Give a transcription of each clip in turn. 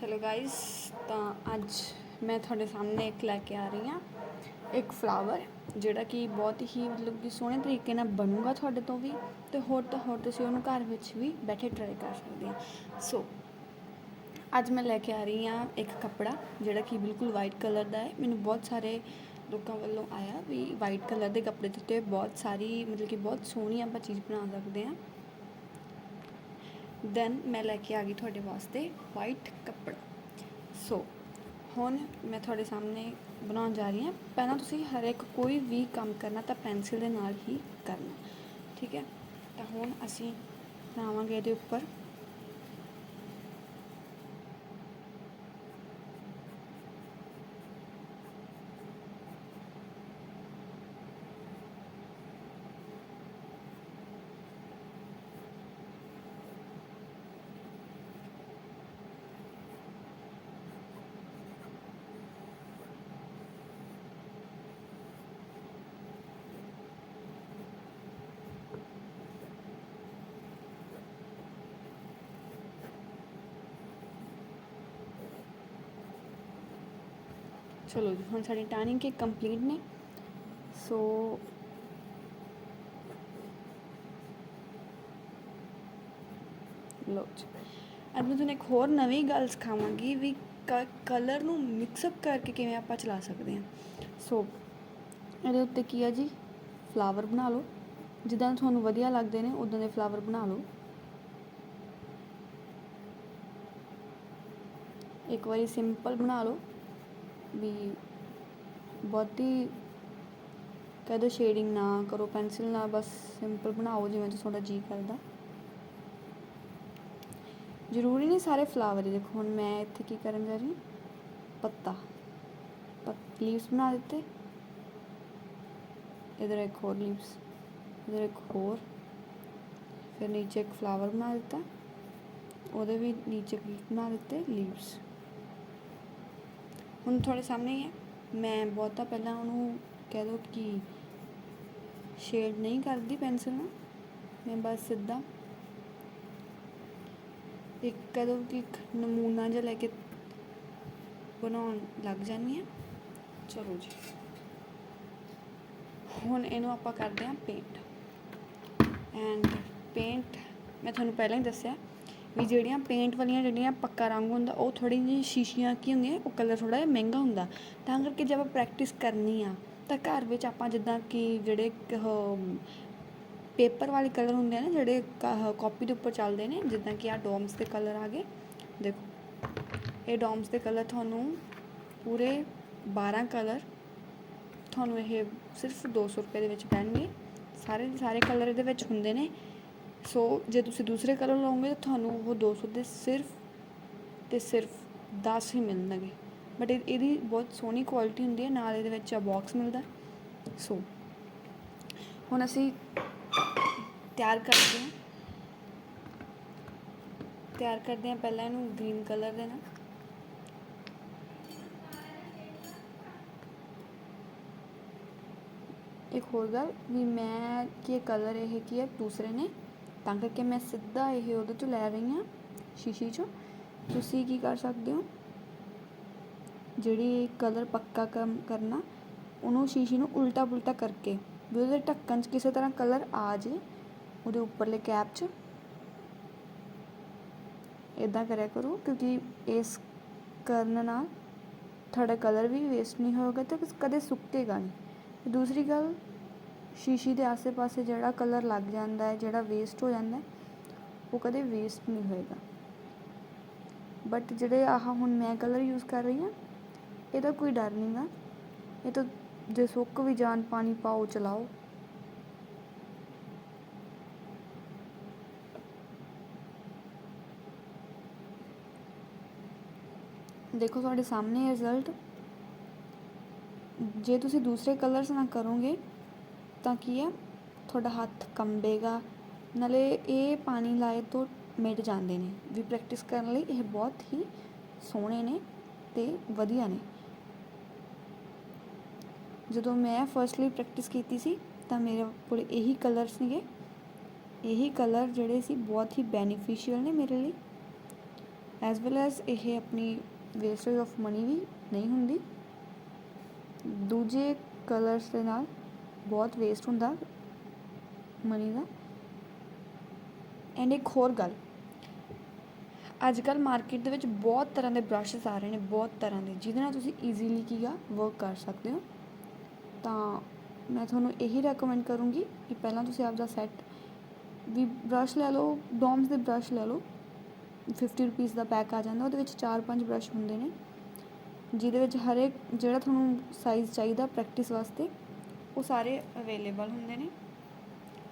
Hello guys ਤਾਂ ਅੱਜ ਮੈਂ ਤੁਹਾਡੇ ਸਾਹਮਣੇ ਇੱਕ ਲੈ ਕੇ ਆ ਰਹੀ ਹਾਂ। ਇੱਕ ਫਲਾਵਰ ਜਿਹੜਾ ਕਿ ਬਹੁਤ ਹੀ ਮਤਲਬ ਕਿ ਸੋਹਣੇ ਤਰੀਕੇ ਨਾਲ ਬਣੂਗਾ ਤੁਹਾਡੇ ਤੋਂ ਵੀ ਤੇ ਹੋਰ ਤਾਂ ਹੋਰ ਤੁਸੀਂ ਉਹਨੂੰ ਘਰ ਵਿੱਚ ਵੀ ਬੈਠੇ ਟਰਾਈ ਕਰ ਸਕਦੇ ਆ ਸੋ ਅੱਜ ਮੈਂ ਲੈ ਕੇ ਆ ਰਹੀ ਹਾਂ ਇੱਕ ਕੱਪੜਾ, ਜਿਹੜਾ ਕਿ ਬਿਲਕੁਲ ਵਾਈਟ ਕਲਰ ਦਾ ਹੈ। ਮੈਨੂੰ ਬਹੁਤ ਸਾਰੇ ਲੋਕਾਂ ਵੱਲੋਂ ਆਇਆ ਵੀ ਵਾਈਟ ਕਲਰ ਦੇ ਕੱਪੜੇ ਦੇ ਉੱਤੇ ਬਹੁਤ ਸਾਰੀ ਮਤਲਬ ਕਿ ਬਹੁਤ ਸੋਹਣੀ ਆਪਾਂ ਚੀਜ਼ ਬਣਾ ਸਕਦੇ ਹਾਂ। ਦੈਨ ਮੈਂ ਲੈ ਕੇ ਆ ਗਈ ਤੁਹਾਡੇ ਵਾਸਤੇ ਵਾਈਟ ਕੱਪੜਾ। ਸੋ ਹੁਣ ਮੈਂ ਤੁਹਾਡੇ ਸਾਹਮਣੇ ਬਣਾਉਣ ਜਾ ਰਹੀ ਹਾਂ। ਪਹਿਲਾਂ ਤੁਸੀਂ ਹਰ ਇੱਕ ਕੋਈ ਵੀ ਕੰਮ ਕਰਨਾ ਤਾਂ ਪੈਨਸਿਲ ਦੇ ਨਾਲ ਹੀ ਕਰਨਾ। ਠੀਕ ਹੈ? ਤਾਂ ਹੁਣ ਅਸੀਂ ਬਣਾਵਾਂਗੇ ਇਹਦੇ ਉੱਪਰ ਚਲੋ ਜੀ, ਹੁਣ ਸਾਡੀ ਟਰਨਿੰਗ ਕੇ ਕੰਪਲੀਟ ਨੇ। ਸੋ ਲੋ ਜੀ। ਅੱਜ ਮੈਂ ਤੁਹਾਨੂੰ ਇੱਕ ਹੋਰ ਨਵੀਂ ਗੱਲ ਸਿਖਾਵਾਂਗੀ ਵੀ ਕਲਰ ਨੂੰ ਮਿਕਸ ਅਪ ਕਰਕੇ ਕਿਵੇਂ ਆਪਾਂ ਚਲਾ ਸਕਦੇ ਹਾਂ। ਸੋ ਇਹਦੇ ਉੱਤੇ ਕੀ ਆ ਜੀ? ਫਲਾਵਰ ਬਣਾ ਲਓ। ਜਿੱਦਾਂ ਤੁਹਾਨੂੰ ਵਧੀਆ ਲੱਗਦੇ ਨੇ ਉਦਾਂ ਦੇ ਫਲਾਵਰ ਬਣਾ ਲਓ। ਇੱਕ ਵਾਰੀ ਸਿੰਪਲ ਬਣਾ ਲਓ। ਵੀ ਬਹੁਤੀ ਕਹਿ ਕਦੇ ਸ਼ੇਡਿੰਗ ਨਾ ਕਰੋ ਪੈਨਸਿਲ ਨਾਲ ਬਸ ਸਿੰਪਲ ਬਣਾਓ ਜਿਵੇਂ ਤੁਹਾਡਾ ਜੀ ਕਰਦਾ। ਜ਼ਰੂਰੀ ਨਹੀਂ ਸਾਰੇ ਫਲਾਵਰ ਹੀ ਦੇਖੋ, ਹੁਣ ਮੈਂ ਇੱਥੇ ਕੀ ਕਰਨ ਜਾ ਰਹੀ ਪੱਤਾ। ਪੱਤ ਲੀਵਸ ਬਣਾ ਦਿੱਤੇ। ਇਧਰ ਇੱਕ ਹੋਰ ਲੀਵਸ ਇਧਰ ਇੱਕ ਹੋਰ। ਫਿਰ ਨੀਚੇ ਇੱਕ ਫਲਾਵਰ ਬਣਾ ਦਿੱਤਾ। ਉਹਦੇ ਵੀ ਨੀਚੇ ਬਣਾ ਦਿੱਤੇ ਲੀਵਸ ਹੁਣ ਤੁਹਾਡੇ ਸਾਹਮਣੇ ਹੀ ਹੈ। ਮੈਂ ਬਹੁਤਾ ਪਹਿਲਾਂ ਉਹਨੂੰ ਕਹਿ ਦੋ ਕਿ ਸ਼ੇਡ ਨਹੀਂ ਕਰਦੀ ਪੈਨਸਿਲ ਨਾਲ ਮੈਂ ਬਸ ਸਿੱਧਾ ਇੱਕ ਕਹਿ ਕਦੋਂ ਕਿ ਇੱਕ ਨਮੂਨਾ ਜਿਹਾ ਲੈ ਕੇ ਬਣਾਉਣ ਲੱਗ ਜਾਂਦੀ ਹਾਂ। ਚਲੋ ਜੀ। ਹੁਣ ਇਹਨੂੰ ਆਪਾਂ ਕਰਦੇ ਹਾਂ ਪੇਂਟ ਐਂਡ ਪੇਂਟ ਮੈਂ ਤੁਹਾਨੂੰ ਪਹਿਲਾਂ ਹੀ ਦੱਸਿਆ ਵੀ ਜਿਹੜੀਆਂ ਪੇਂਟ ਵਾਲੀਆਂ ਜਿਹੜੀਆਂ ਪੱਕਾ ਰੰਗ ਹੁੰਦਾ, ਉਹ ਥੋੜੀ ਜਿਹੀ ਸ਼ੀਸ਼ੀਆਂ ਕੀ ਹੁੰਦੀਆਂ, ਉਹ ਕਲਰ ਥੋੜਾ ਜਿਹਾ ਮਹਿੰਗਾ ਹੁੰਦਾ। ਤਾਂ ਕਰਕੇ ਜੇ ਆਪਾਂ ਪ੍ਰੈਕਟਿਸ ਕਰਨੀ ਆ, ਤਾਂ ਘਰ ਵਿੱਚ ਆਪਾਂ ਜਿੱਦਾਂ ਕਿ ਜਿਹੜੇ ਉਹ ਪੇਪਰ ਵਾਲੇ ਕਲਰ ਹੁੰਦੇ ਆ ਨਾ, ਜਿਹੜੇ ਕਾਪੀ ਦੇ ਉੱਪਰ ਚੱਲਦੇ ਨੇ, ਜਿੱਦਾਂ ਕਿ ਆ ਡੋਮਸ ਦੇ ਕਲਰ ਆ ਗਏ। ਦੇਖੋ, ਇਹ ਡੋਮਸ ਦੇ ਕਲਰ ਤੁਹਾਨੂੰ ਪੂਰੇ 12 ਕਲਰ ਤੁਹਾਨੂੰ ਇਹ ਸਿਰਫ 200 ਰੁਪਏ ਦੇ ਵਿੱਚ ਪੈਣਗੇ। ਸਾਰੇ ਦੇ ਸਾਰੇ ਕਲਰ ਇਹਦੇ ਵਿੱਚ ਹੁੰਦੇ ਨੇ। ਸੋ ਜੇ ਤੁਸੀਂ ਦੂਸਰੇ ਕਲਰ ਲਓਗੇ, ਤਾਂ ਤੁਹਾਨੂੰ ਉਹ 200 ਦੇ ਸਿਰਫ ਤੇ ਸਿਰਫ 10 ਹੀ ਮਿਲਣਗੇ। ਬਟ ਇਹਦੀ ਬਹੁਤ ਸੋਹਣੀ ਕੁਆਲਿਟੀ ਹੁੰਦੀ ਹੈ, ਨਾਲ ਇਹਦੇ ਵਿੱਚ ਆ ਬਾਕਸ ਮਿਲਦਾ। ਸੋ ਹੁਣ ਅਸੀਂ ਤਿਆਰ ਕਰਦੇ ਹਾਂ। ਤਿਆਰ ਕਰਦੇ ਹਾਂ ਪਹਿਲਾਂ ਇਹਨੂੰ ਗ੍ਰੀਨ ਕਲਰ ਦੇ ਨਾਲ। ਇੱਕ ਹੋਰ ਗੱਲ ਵੀ ਮੈਂ, ਕੀ ਕਲਰ ਇਹ ਕੀ ਹੈ? ਦੂਸਰੇ ਨੇ ਤਾਂ ਕਰਕੇ ਮੈਂ ਸਿੱਧਾ ਇਹ ਉਹਦੇ 'ਚੋਂ ਲੈ ਰਹੀ ਹਾਂ ਸ਼ੀਸ਼ੀ ਚੋਂ। ਤੁਸੀਂ ਕੀ ਕਰ ਸਕਦੇ ਹੋ? ਜਿਹੜੀ ਕਲਰ ਪੱਕਾ ਕੰਮ ਕਰਨਾ, ਉਹਨੂੰ ਸ਼ੀਸ਼ੀ ਨੂੰ ਉਲਟਾ ਪੁਲਟਾ ਕਰਕੇ, ਵੀ ਉਹਦੇ ਢੱਕਣ 'ਚ ਕਿਸੇ ਤਰ੍ਹਾਂ ਕਲਰ ਆ ਜੇ, ਉਹਦੇ ਉੱਪਰਲੇ ਕੈਪ 'ਚ। ਇਦਾਂ ਕਰਿਆ ਕਰੋ, ਕਿਉਂਕਿ ਇਸ ਕਰਨ ਨਾਲ ਤੁਹਾਡਾ ਕਲਰ ਵੀ ਵੇਸਟ ਨਹੀਂ ਹੋਏਗਾ ਤੇ ਕਦੇ ਸੁੱਕੇਗਾ ਨਹੀਂ। ਦੂਸਰੀ ਗੱਲ ਸ਼ੀਸ਼ੀ ਦੇ ਆਸੇ-ਪਾਸੇ ਜਿਹੜਾ ਕਲਰ ਲੱਗ ਜਾਂਦਾ ਹੈ, ਜਿਹੜਾ ਵੇਸਟ ਹੋ ਜਾਂਦਾ ਉਹ ਕਦੇ ਵੇਸਟ ਨਹੀਂ ਹੋਏਗਾ। ਬਟ ਜਿਹੜੇ ਆਹ ਹੁਣ ਮੈਂ ਕਲਰ ਯੂਜ਼ ਕਰ ਰਹੀ ਹਾਂ ਇਹਦਾ ਕੋਈ ਡਰ ਨਹੀਂਗਾ ਇਹ ਤਾਂ ਜੇ ਸੁੱਕ ਵੀ ਜਾਣ, ਪਾਣੀ ਪਾਓ, ਚਲਾਓ। ਦੇਖੋ ਤੁਹਾਡੇ ਸਾਹਮਣੇ ਰਿਜ਼ਲਟ ਜੇ ਤੁਸੀਂ ਦੂਸਰੇ ਕਲਰਸ ਨਾਲ ਕਰੋਗੇ ਤਾਂ ਕੀ ਹੈ? ਤੁਹਾਡਾ ਹੱਥ ਕੰਬੇਗਾ। ਨਾਲੇ ਇਹ ਪਾਣੀ ਲਾਏ ਤੋਂ ਮਿਟ ਜਾਂਦੇ ਨੇ। ਵੀ ਪ੍ਰੈਕਟਿਸ ਕਰਨ ਲਈ ਇਹ ਬਹੁਤ ਹੀ ਸੋਹਣੇ ਨੇ ਤੇ ਵਧੀਆ ਨੇ। ਜਦੋਂ ਮੈਂ ਫਰਸਟਲੀ ਪ੍ਰੈਕਟਿਸ ਕੀਤੀ ਸੀ, ਤਾਂ ਮੇਰੇ ਕੋਲ ਇਹੀ ਕਲਰ ਸੀਗੇ। ਇਹੀ ਕਲਰ ਜਿਹੜੇ ਸੀ ਬਹੁਤ ਹੀ ਬੈਨੀਫੀਸ਼ੀਅਲ ਨੇ ਮੇਰੇ ਲਈ। ਐਸ ਵੈਲ ਐਸ ਇਹ ਆਪਣੀ ਵੇਸਟੇਜ ਆਫ ਮਨੀ ਵੀ ਨਹੀਂ ਹੁੰਦੀ। ਦੂਜੇ ਕਲਰਸ ਦੇ ਨਾਲ ਬਹੁਤ ਵੇਸਟ ਹੁੰਦਾ ਮਨੀ ਦਾ। ਐਂਡ ਇੱਕ ਹੋਰ ਗੱਲ ਅੱਜ ਕੱਲ ਮਾਰਕੀਟ ਦੇ ਵਿੱਚ ਬਹੁਤ ਤਰ੍ਹਾਂ ਦੇ ਬ੍ਰਸ਼ਸ ਆ ਰਹੇ ਨੇ, ਬਹੁਤ ਤਰ੍ਹਾਂ ਦੇ, ਜਿਹਦੇ ਨਾਲ ਤੁਸੀਂ ਈਜ਼ੀਲੀ ਕੀ ਆ ਵਰਕ ਕਰ ਸਕਦੇ ਹੋ। ਤਾਂ ਮੈਂ ਤੁਹਾਨੂੰ ਇਹੀ ਰეკਮੈਂਡ ਕਰੂੰਗੀ ਕਿ ਪਹਿਲਾਂ ਤੁਸੀਂ ਆਪਦਾ ਸੈੱਟ ਵੀ ਬ੍ਰਸ਼ ਲੈ ਲਓ ਡੋਮਸ ਦੇ ਬ੍ਰਸ਼ ਲੈ ਲਓ। 50 ਰੁਪੀਸ ਦਾ ਪੈਕ ਆ ਜਾਂਦਾ, ਉਹਦੇ ਵਿੱਚ 4-5 ਬ੍ਰਸ਼ ਹੁੰਦੇ ਨੇ, ਜਿਹਦੇ ਵਿੱਚ ਹਰੇਕ ਜਿਹੜਾ ਤੁਹਾਨੂੰ ਸਾਈਜ਼ ਚਾਹੀਦਾ ਪ੍ਰੈਕਟਿਸ ਵਾਸਤੇ ਉਹ ਸਾਰੇ ਅਵੇਲੇਬਲ ਹੁੰਦੇ ਨੇ।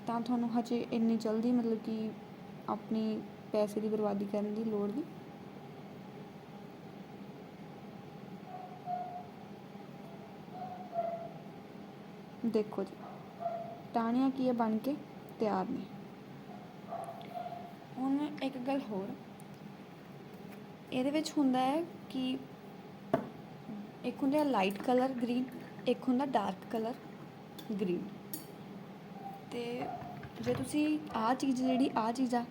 ਤਾਂ ਤੁਹਾਨੂੰ ਹਜੇ ਇੰਨੀ ਜਲਦੀ ਮਤਲਬ ਕਿ ਆਪਣੀ ਪੈਸੇ ਦੀ ਬਰਬਾਦੀ ਕਰਨ ਦੀ ਲੋੜ ਨਹੀਂ। ਦੇਖੋ ਜੀ, ਟਾਹਣੀਆਂ ਕੀ ਹੈ ਬਣ ਕੇ? ਤਿਆਰ ਨੇ। ਹੁਣ ਇੱਕ ਗੱਲ ਹੋਰ। ਇਹਦੇ ਵਿੱਚ ਹੁੰਦਾ ਹੈ ਕਿ ਇੱਕ ਹੁੰਦਾ ਲਾਈਟ ਕਲਰ ਗ੍ਰੀਨ ਇੱਕ ਹੁੰਦਾ ਡਾਰਕ ਕਲਰ ਗ੍ਰੀਨ ਤੇ ਜੇ ਤੁਸੀਂ ਆਹ ਚੀਜ਼ ਜਿਹੜੀ ਆਹ ਚੀਜ਼ ਆ,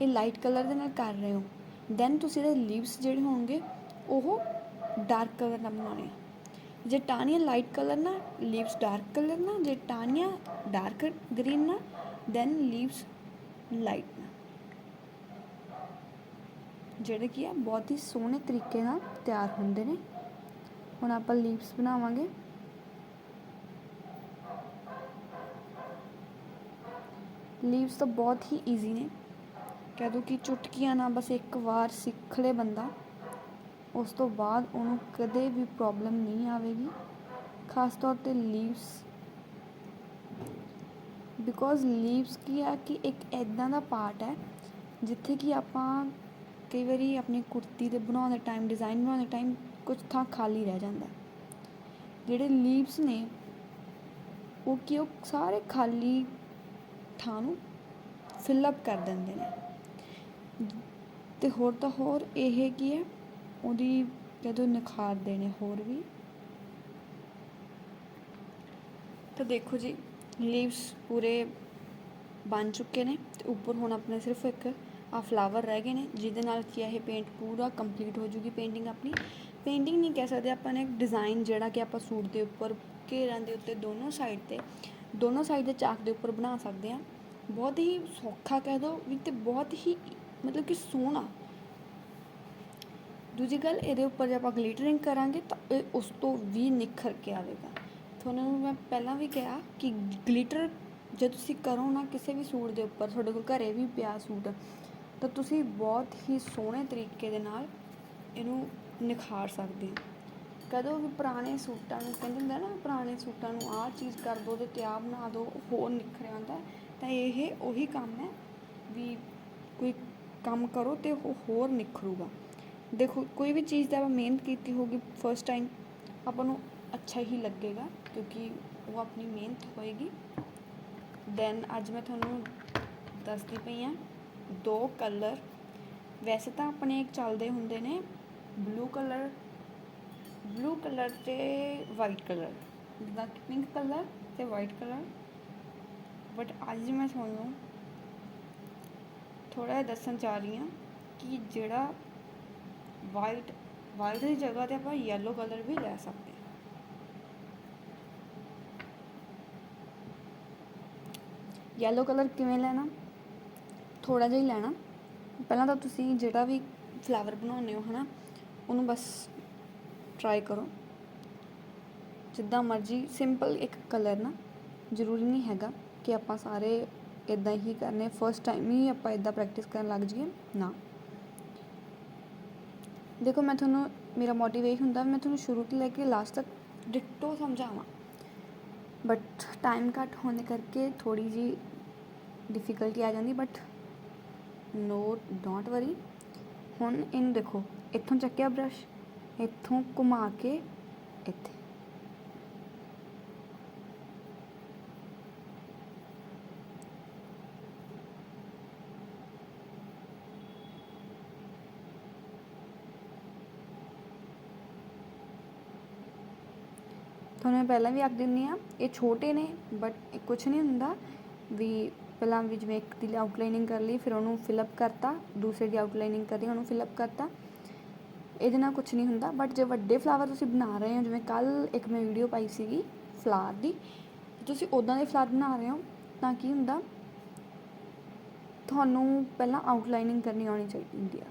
ਇਹ ਲਾਈਟ ਕਲਰ ਦੇ ਨਾਲ ਕਰ ਰਹੇ ਹੋ ਦੈਨ ਤੁਸੀਂ ਇਹਦੇ ਲੀਵਸ ਜਿਹੜੇ ਹੋਣਗੇ, ਉਹ ਡਾਰਕ ਕਲਰ ਨਾਲ ਬਣਾਉਣੇ ਆ। ਜੇ ਟਾਨੀਆਂ ਲਾਈਟ ਕਲਰ ਨਾ ਲੀਵਸ ਡਾਰਕ ਕਲਰ ਨਾ, ਜੇ ਟਾਨੀਆਂ ਡਾਰਕ ਗ੍ਰੀਨ ਨਾ ਦੈਨ ਲੀਵਸ ਲਾਈਟ ਨਾ। ਜਿਹੜੇ ਕੀ ਆ ਬਹੁਤ ਹੀ ਸੋਹਣੇ ਤਰੀਕੇ ਨਾਲ ਤਿਆਰ ਹੁੰਦੇ ਨੇ। ਹੁਣ ਆਪਾਂ ਲੀਵਸ ਬਣਾਵਾਂਗੇ। ਲੀਵਸ ਤਾਂ ਬਹੁਤ ਹੀ ਈਜ਼ੀ ਨੇ। ਕਹਿ ਦੋ ਕਿ ਚੁਟਕੀਆਂ ਨਾਲ ਬਸ ਇੱਕ ਵਾਰ ਸਿੱਖ ਲੇ ਬੰਦਾ। ਉਸ ਤੋਂ ਬਾਅਦ ਉਹਨੂੰ ਕਦੇ ਵੀ ਪ੍ਰੋਬਲਮ ਨਹੀਂ ਆਵੇਗੀ। ਖਾਸ ਤੌਰ ਤੇ ਲੀਵਸ ਬਿਕੋਜ਼ ਲੀਵਸ ਕੀ ਆ ਕਿ ਇੱਕ ਐਦਾਂ ਦਾ ਪਾਰਟ ਹੈ, ਜਿੱਥੇ ਕਿ ਆਪਾਂ ਕਈ ਵਾਰੀ ਆਪਣੀ ਕੁੜਤੀ ਦੇ ਬਣਾਉਣ ਦੇ ਟਾਈਮ ਡਿਜ਼ਾਈਨ ਬਣਾਉਣ ਦੇ ਟਾਈਮ ਕੁਝ ਥਾਂ ਖਾਲੀ ਰਹਿ ਜਾਂਦਾ। ਜਿਹੜੇ ਲੀਵਸ ਨੇ, ਉਹ ਕਿ ਉਹ ਸਾਰੇ ਖਾਲੀ ਥਾਂ ਨੂੰ ਫਿਲ ਅਪ ਕਰ ਦਿੰਦੇ ਨੇ। ਤੇ ਹੋਰ ਤਾਂ ਹੋਰ ਇਹ ਕੀ ਹੈ, ਉਹਦੀ ਜਦੋਂ ਨਿਖਾਰਦੇ ਨੇ ਹੋਰ ਵੀ। ਤਾਂ ਦੇਖੋ ਜੀ ਲੀਵਸ ਪੂਰੇ ਬਣ ਚੁੱਕੇ ਨੇ ਤੇ ਉੱਪਰ ਹੁਣ ਆਪਣੇ ਸਿਰਫ ਇੱਕ ਆ ਫਲਾਵਰ ਰਹਿ ਗਏ ਨੇ, ਜਿਹਦੇ ਨਾਲ ਕੀ ਆ ਇਹ ਪੇਂਟ ਪੂਰਾ ਕੰਪਲੀਟ ਹੋ ਜੂਗੀ ਪੇਂਟਿੰਗ ਆਪਣੀ। ਪੇਂਟਿੰਗ ਨਹੀਂ ਕਹਿ ਸਕਦੇ ਆਪਾਂ ਨੇ, ਇੱਕ ਡਿਜ਼ਾਈਨ ਜਿਹੜਾ ਕਿ ਆਪਾਂ ਸੂਟ ਦੇ ਉੱਪਰ ਘੇਰਾਂ ਦੇ ਉੱਤੇ ਦੋਨੋਂ ਸਾਈਡ ਤੇ ਦੋਨੋਂ ਸਾਈਡ ਦੇ ਚਾਕ ਦੇ ਉੱਪਰ ਬਣਾ ਸਕਦੇ ਹਾਂ। ਬਹੁਤ ਹੀ ਸੌਖਾ ਕਹਿ ਦੋ ਵੀ ਤੇ ਬਹੁਤ ਹੀ ਮਤਲਬ ਕਿ ਸੋਹਣਾ। ਦੂਜੀ ਗੱਲ, ਇਹਦੇ ਉੱਪਰ ਜੇ ਆਪਾਂ ਗਲੀਟਰਿੰਗ ਕਰਾਂਗੇ ਤਾਂ ਇਹ ਉਸ ਤੋਂ ਵੀ ਨਿਖਰ ਕੇ ਆਵੇਗਾ। ਤੁਹਾਨੂੰ ਮੈਂ ਪਹਿਲਾਂ ਵੀ ਕਿਹਾ ਕਿ ਗਲੀਟਰ ਜੇ ਤੁਸੀਂ ਕਰੋ ਨਾ ਕਿਸੇ ਵੀ ਸੂਟ ਦੇ ਉੱਪਰ, ਤੁਹਾਡੇ ਕੋਲ ਘਰੇ ਵੀ ਪਿਆ ਸੂਟ, ਤਾਂ ਤੁਸੀਂ ਬਹੁਤ ਹੀ ਸੋਹਣੇ ਤਰੀਕੇ ਦੇ ਨਾਲ ਇਹਨੂੰ ਨਿਖਾਰ ਸਕਦੇ ਹੋ। ਕਦੋਂ ਵੀ ਪੁਰਾਣੇ ਸੂਟਾਂ ਨੂੰ, ਕਹਿੰਦੇ ਹੁੰਦੇ ਨਾ, ਪੁਰਾਣੇ ਸੂਟਾਂ ਨੂੰ ਆਹ ਚੀਜ਼ ਕਰ ਦੋ ਤੇ ਆਹ ਬਣਾ ਦਿਉ ਹੋਰ ਨਿਖਰ ਆਉਂਦਾ ਤਾਂ ਇਹ ਉਹੀ ਕੰਮ ਹੈ ਵੀ ਕੋਈ ਕੰਮ ਕਰੋ ਤੇ ਉਹ ਹੋਰ ਨਿਖਰੂਗਾ। ਦੇਖੋ, ਕੋਈ ਵੀ ਚੀਜ਼ ਦਾ ਆਪਾਂ ਮਿਹਨਤ ਕੀਤੀ ਹੋਗੀ ਫਸਟ ਟਾਈਮ ਆਪਾਂ ਨੂੰ ਅੱਛਾ ਹੀ ਲੱਗੇਗਾ ਕਿਉਂਕਿ ਉਹ ਆਪਣੀ ਮਿਹਨਤ ਹੋਏਗੀ। ਦੈਨ ਅੱਜ ਮੈਂ ਤੁਹਾਨੂੰ ਦੱਸਦੀ ਪਈ ਆ ਦੋ ਕਲਰ ਵੈਸੇ ਤਾਂ ਆਪਣੇ ਚੱਲਦੇ ਹੁੰਦੇ ਨੇ ਬਲੂ ਕਲਰ ਬਲੂ ਕਲਰ ਤੇ ਵਾਈਟ ਕਲਰ ਜਿੱਦਾਂ ਕਿ ਪਿੰਕ ਕਲਰ ਤੇ ਵਾਈਟ ਕਲਰ ਬਟ ਅੱਜ ਮੈਂ ਤੁਹਾਨੂੰ ਥੋੜਾ ਜਿਹਾ ਦੱਸਣ ਜਾ ਰਹੀ ਹਾਂ ਕਿ ਜਿਹੜਾ ਵਾਈਟ ਵਾਈਟ ਦੀ ਜਗ੍ਹਾ ਤੇ ਆਪਾਂ ਯੈਲੋ ਕਲਰ ਵੀ ਲੈ ਸਕਦੇ ਹਾਂ। ਯੈਲੋ ਕਲਰ ਕਿਵੇਂ ਲੈਣਾ? ਥੋੜਾ ਜਿਹਾ ਹੀ ਲੈਣਾ। ਪਹਿਲਾਂ ਤਾਂ ਤੁਸੀਂ ਜਿਹੜਾ ਵੀ ਫਲਾਵਰ ਬਣਾਉਂਦੇ ਹੋ, ਹਨਾ, ਉਹਨੂੰ ਬਸ ਟਰਾਈ ਕਰੋ। ਜਿੱਦਾਂ ਮਰਜ਼ੀ ਸਿੰਪਲ ਇੱਕ ਕਲਰ ਨਾ, ਜ਼ਰੂਰੀ ਨਹੀਂ ਹੈਗਾ ਕਿ ਆਪਾਂ ਸਾਰੇ ਇਦਾਂ ਹੀ ਕਰਨੇ ਫਸਟ ਟਾਈਮ ਹੀ ਆਪਾਂ ਇਦਾਂ ਪ੍ਰੈਕਟਿਸ ਕਰਨ ਲੱਗ ਜਾਈਏ, ਨਾ। ਦੇਖੋ, ਮੈਂ ਤੁਹਾਨੂੰ, ਮੇਰਾ ਮੋਟਿਵ ਇਹ ਹੁੰਦਾ, ਮੈਂ ਤੁਹਾਨੂੰ ਸ਼ੁਰੂ ਤੋਂ ਲੈ ਕੇ ਲਾਸਟ ਤੱਕ ਡਿਟੋ ਸਮਝਾਵਾਂ। ਬਟ ਟਾਈਮ ਘੱਟ ਹੋਣ ਕਰਕੇ ਥੋੜੀ ਜੀ ਡਿਫਿਕਲਟੀ ਆ ਜਾਂਦੀ ਬਟ ਨੋ ਡੋਂਟ ਵਰੀ ਹੁਣ ਇਹਨੂੰ ਦੇਖੋ, ਇੱਥੋਂ ਚੱਕਿਆ ਬ੍ਰਸ਼ ਇੱਥੋਂ ਘੁਮਾ ਕੇ ਇੱਥੇ। ਤੁਹਾਨੂੰ ਮੈਂ ਪਹਿਲਾਂ ਵੀ ਆਖ ਦਿੰਦੀ ਆ ਇਹ ਛੋਟੇ ਨੇ ਬਟ ਕੁਝ ਨਹੀਂ ਹੁੰਦਾ। ਵੀ ਪਹਿਲਾਂ ਵੀ ਜਿਵੇਂ ਇੱਕ ਦੀ ਆਊਟਲਾਈਨਿੰਗ ਕਰ ਲਈ, ਫਿਰ ਉਹਨੂੰ ਫਿਲਅਪ ਕਰਤਾ, ਦੂਸਰੇ ਦੀ ਆਊਟਲਾਈਨਿੰਗ ਕਰੀ ਉਹਨੂੰ ਫਿਲਅਪ ਕਰਤਾ। ਇਹਦੇ ਨਾਲ ਕੁਝ ਨਹੀਂ ਹੁੰਦਾ ਬਟ ਜੇ ਵੱਡੇ ਫਲਾਵਰ ਤੁਸੀਂ ਬਣਾ ਰਹੇ ਹੋ, ਜਿਵੇਂ ਕੱਲ ਇੱਕ ਮੈਂ ਵੀਡੀਓ ਪਾਈ ਸੀਗੀ ਫਲਾਰ ਦੀ, ਤੁਸੀਂ ਉਦਾਂ ਦੇ ਫਲਾਰ ਬਣਾ ਰਹੇ ਹੋ ਤਾਂ ਕੀ ਹੁੰਦਾ, ਤੁਹਾਨੂੰ ਪਹਿਲਾਂ ਆਊਟਲਾਈਨਿੰਗ ਕਰਨੀ ਆਉਣੀ ਚਾਹੀਦੀ ਹੁੰਦੀ ਆ।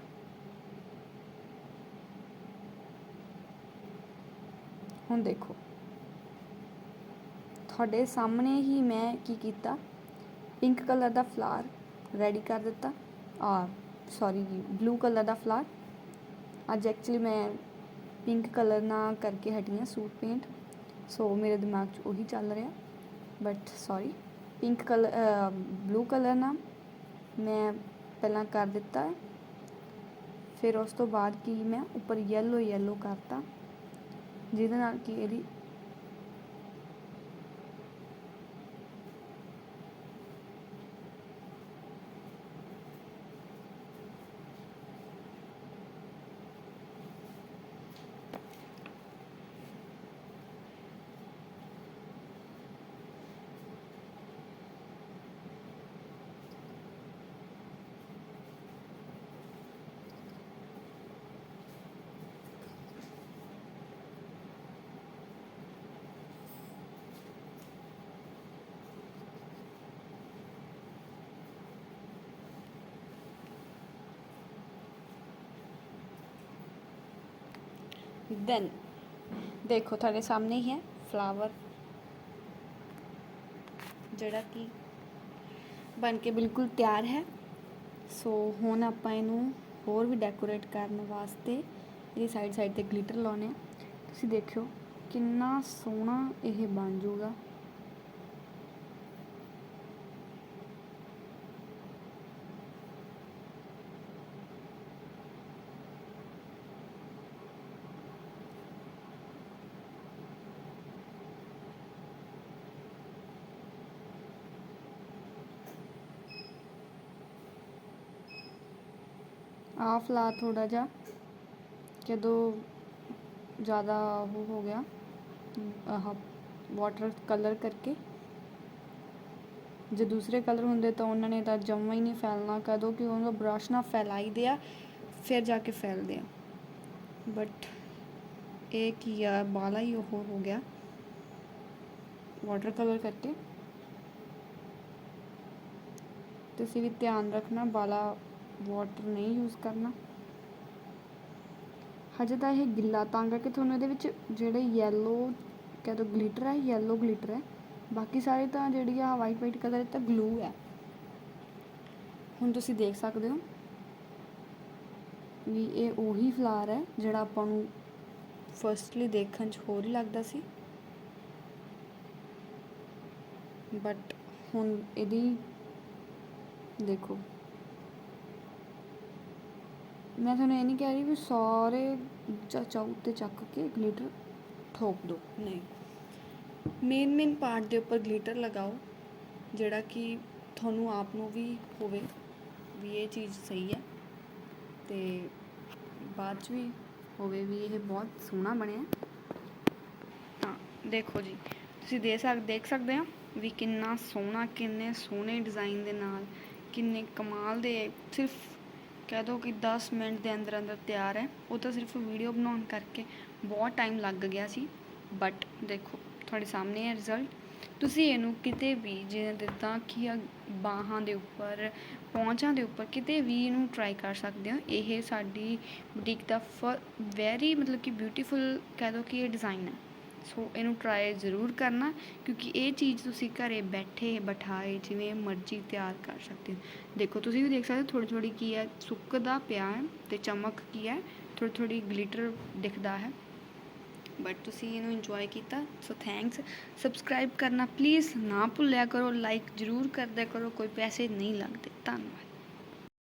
ਹੁਣ ਦੇਖੋ, ਤੁਹਾਡੇ ਸਾਹਮਣੇ ਹੀ ਮੈਂ ਕੀ ਕੀਤਾ ਪਿੰਕ ਕਲਰ ਦਾ ਫਲਾਰ ਰੈਡੀ ਕਰ ਦਿੱਤਾ ਆ ਸੌਰੀ ਬਲੂ ਕਲਰ ਦਾ ਫਲਾਰ ਅੱਜ ਐਕਚੁਅਲੀ ਮੈਂ ਪਿੰਕ ਕਲਰ ਨਾਲ ਕਰਕੇ ਹਟੀ ਹਾਂ ਸੂਟ ਪੇਂਟ ਸੋ ਮੇਰੇ ਦਿਮਾਗ 'ਚ ਉਹੀ ਚੱਲ ਰਿਹਾ but sorry pink colour blue colour ਨਾਲ ਮੈਂ ਪਹਿਲਾਂ ਕਰ ਦਿੱਤਾ ਹੈ ਫਿਰ ਉਸ ਤੋਂ ਬਾਅਦ ਕੀ ਮੈਂ ਉੱਪਰ ਯੈਲੋ ਯੈਲੋ ਕਰਤਾ ਜਿਹਦੇ ਨਾਲ ਕਿ ਇਹਦੀ ਦੈਨ ਦੇਖੋ ਤੁਹਾਡੇ ਸਾਹਮਣੇ ਹੀ ਹੈ ਫਲਾਵਰ ਜਿਹੜਾ ਕਿ ਬਣ ਕੇ ਬਿਲਕੁਲ ਤਿਆਰ ਹੈ। ਸੋ ਹੁਣ ਆਪਾਂ ਇਹਨੂੰ ਹੋਰ ਵੀ ਡੈਕੋਰੇਟ ਕਰਨ ਵਾਸਤੇ ਇਹਦੀ ਸਾਈਡ ਸਾਈਡ ਤੇ ਗਲਿਟਰ ਲਾਉਣੇ ਆ। ਤੁਸੀਂ ਦੇਖਿਓ ਕਿੰਨਾ ਸੋਹਣਾ ਇਹ ਬਣ ਜਾਊਗਾ। ਆਹ ਫਲਾ ਥੋੜਾ ਜਿਹਾ ਜਦੋਂ ਜ਼ਿਆਦਾ ਉਹ ਹੋ ਗਿਆ, ਆਹ ਵਾਟਰ ਕਲਰ ਕਰਕੇ। ਜੇ ਦੂਸਰੇ ਕਲਰ ਹੁੰਦੇ ਤਾਂ ਉਹਨਾਂ ਨੇ ਤਾਂ ਜੰਮਾ ਹੀ ਨਹੀਂ ਫੈਲਣਾ ਕਦੋਂ ਕਿ ਉਹਨਾਂ ਦਾ ਬ੍ਰਸ਼ ਨਾਲ ਫੈਲਾਈਦੇ ਆ, ਫਿਰ ਜਾ ਕੇ ਫੈਲਦੇ ਆ। ਬਟ ਇਹ ਕੀ ਆ ਬਾਲਾ ਹੀ ਉਹ ਹੋ ਗਿਆ ਵਾਟਰ ਕਲਰ ਕਰਕੇ। ਤੁਸੀਂ ਵੀ ਧਿਆਨ ਰੱਖਣਾ ਬਾਲਾ ਵਾਟਰ ਨਹੀਂ ਯੂਜ਼ ਕਰਨਾ। ਹਜੇ ਤਾਂ ਇਹ ਗਿੱਲਾ ਤੰਗ ਹੈ ਕਿ ਤੁਹਾਨੂੰ ਇਹਦੇ ਵਿੱਚ ਜਿਹੜੇ ਯੈਲੋ ਕਹਿ ਦੋ ਗਲਿਟਰ ਹੈ ਯੈਲੋ ਗਲਿਟਰ ਹੈ। ਬਾਕੀ ਸਾਰੇ ਤਾਂ ਜਿਹੜੀ ਆ ਵਾਈਟ ਵਾਈਟ ਕਲਰ ਤਾਂ ਗਲੂ ਹੈ। ਹੁਣ ਤੁਸੀਂ ਦੇਖ ਸਕਦੇ ਹੋ ਵੀ ਇਹ ਉਹੀ ਫਲਾਰ ਹੈ ਜਿਹੜਾ ਆਪਾਂ ਨੂੰ ਫਰਸਟਲੀ ਦੇਖਣ 'ਚ ਹੋਰ ਹੀ ਲੱਗਦਾ ਸੀ। ਬਟ ਹੁਣ ਇਹਦੀ ਦੇਖੋ। ਮੈਂ ਤੁਹਾਨੂੰ ਇਹ ਨਹੀਂ ਕਹਿ ਰਹੀ ਵੀ ਸਾਰੇ ਚਾਚਾ ਉੱਤੇ ਚੱਕ ਕੇ ਗਲੀਟਰ ਠੋਕ ਦਿਓ ਨਹੀਂ। ਮੇਨ ਮੇਨ ਪਾਰਟ ਦੇ ਉੱਪਰ ਗਲੀਟਰ ਲਗਾਓ, ਜਿਹੜਾ ਕਿ ਤੁਹਾਨੂੰ ਆਪ ਨੂੰ ਵੀ ਹੋਵੇ ਵੀ ਇਹ ਚੀਜ਼ ਸਹੀ ਹੈ ਤੇ ਬਾਅਦ ਚ ਵੀ ਹੋਵੇ ਵੀ ਇਹ ਬਹੁਤ ਸੋਹਣਾ ਬਣਿਆ। ਤਾਂ ਦੇਖੋ ਜੀ, ਤੁਸੀਂ ਦੇ ਸਕ, ਦੇਖ ਸਕਦੇ ਹੋ ਵੀ ਕਿੰਨਾ ਸੋਹਣਾ, ਕਿੰਨੇ ਸੋਹਣੇ ਡਿਜ਼ਾਈਨ ਦੇ ਨਾਲ, ਕਿੰਨੇ ਕਮਾਲ ਦੇ, ਸਿਰਫ ਕਹਿ ਦੋ ਕਿ 10 ਮਿੰਟ ਦੇ ਅੰਦਰ ਅੰਦਰ ਤਿਆਰ ਹੈ। ਉਹ ਤਾਂ ਸਿਰਫ ਵੀਡੀਓ ਬਣਾਉਣ ਕਰਕੇ ਬਹੁਤ ਟਾਈਮ ਲੱਗ ਗਿਆ ਸੀ। ਬਟ ਦੇਖੋ, ਤੁਹਾਡੇ ਸਾਹਮਣੇ ਹੈ ਰਿਜ਼ਲਟ ਤੁਸੀਂ ਇਹਨੂੰ ਕਿਤੇ ਵੀ ਜਿਵੇਂ ਦਿੱਤਾ ਕਿ ਬਾਹਾਂ ਦੇ ਉੱਪਰ, ਪੌਂਚਾਂ ਦੇ ਉੱਪਰ ਕਿਤੇ ਵੀ ਇਹਨੂੰ ਟਰਾਈ ਕਰ ਸਕਦੇ ਹੋ। ਇਹ ਸਾਡੀ ਬੁਟੀਕ ਦਾ ਵੈਰੀ ਮਤਲਬ ਕਿ ਬਿਊਟੀਫੁਲ ਕਹਿ ਦੋ ਕਿ ਇਹ ਡਿਜ਼ਾਈਨ ਹੈ। ਸੋ ਇਹਨੂੰ ਟਰਾਈ ਜ਼ਰੂਰ ਕਰਨਾ, ਕਿਉਂਕਿ ਇਹ ਚੀਜ਼ ਤੁਸੀਂ ਘਰੇ ਬੈਠੇ, ਬਿਠਾਏ, ਜਿਵੇਂ ਮਰਜ਼ੀ ਤਿਆਰ ਕਰ ਸਕਦੇ ਹੋ। ਦੇਖੋ, ਤੁਸੀਂ ਵੀ ਦੇਖ ਸਕਦੇ ਹੋ ਥੋੜੀ ਥੋੜੀ ਕੀ ਹੈ, ਸੁੱਕਦਾ ਪਿਆ ਹੈ ਤੇ ਚਮਕ ਕੀ ਹੈ ਥੋੜੀ ਥੋੜੀ ਗਲਿਟਰ ਦਿਖਦਾ ਹੈ। ਬਟ ਤੁਸੀਂ ਇਹਨੂੰ ਇੰਜੋਏ ਕੀਤਾ ਸੋ ਥੈਂਕਸ ਸਬਸਕ੍ਰਾਈਬ ਕਰਨਾ ਪਲੀਜ਼ ਨਾ ਭੁੱਲਿਆ ਕਰੋ ਲਾਈਕ ਜ਼ਰੂਰ ਕਰਦਿਆ ਕਰੋ, ਕੋਈ ਪੈਸੇ ਨਹੀਂ ਲੱਗਦੇ। ਧੰਨਵਾਦ।